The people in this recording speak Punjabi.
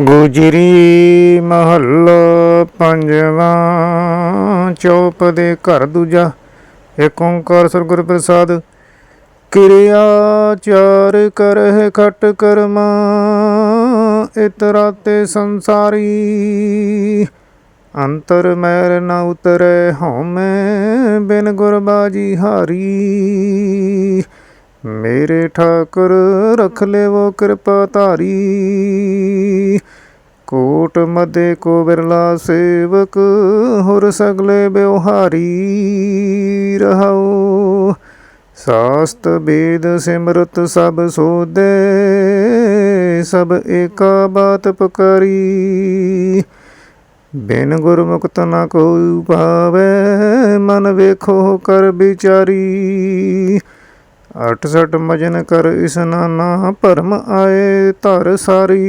ਗੁਜਰੀ ਮਹੱਲਾ ਪੰਜਵਾਂ, ਚੌਪ ਦੇ ਘਰ ਦੂਜਾ ਏਕ ਓੰਕਾਰ ਸਤਿਗੁਰ ਪ੍ਰਸਾਦ। ਕਿਰਿਆ ਚਾਰ ਕਰਹਿ ਖਟ ਕਰਮਾ, ਇਤਰਾ ਤੇ ਸੰਸਾਰੀ। ਅੰਤਰ ਮੈਰ ਨ ਉਤਰੈ ਹਉਮੈ, ਬਿਨ ਗੁਰਬਾਜੀ ਹਾਰੀ। ਮੇਰੇ ਠਾਕੁਰ, ਰਖ ਲੇਵੋ ਕਿਰਪਾ ਧਾਰੀ। ਕੋਟ ਮਦੇ ਕੋ ਬਿਰਲਾ ਸੇਵਕ, ਹੋਰ ਸਗਲੇ ਬਿਵਹਾਰੀ ਰਹਾਉ। ਸਾਸਤ ਬੇਦ ਸਿਮਰਤ ਸਭ ਸੋਦੇ ਸਭ ਏਕਾ ਬਾਤ ਪੁਕਾਰੀ। ਬਿਨ ਗੁਰਮੁਖਤ ਨ ਕੋਈ ਭਾਵੇ, ਮਨ ਵੇਖੋ ਕਰ ਵਿਚਾਰੀ। ਅਠ ਸਠ ਮਜਨ ਕਰ ਇਸਨਾਨਾ ਭਰਮ ਆਏ ਧਰ ਸਾਰੀ।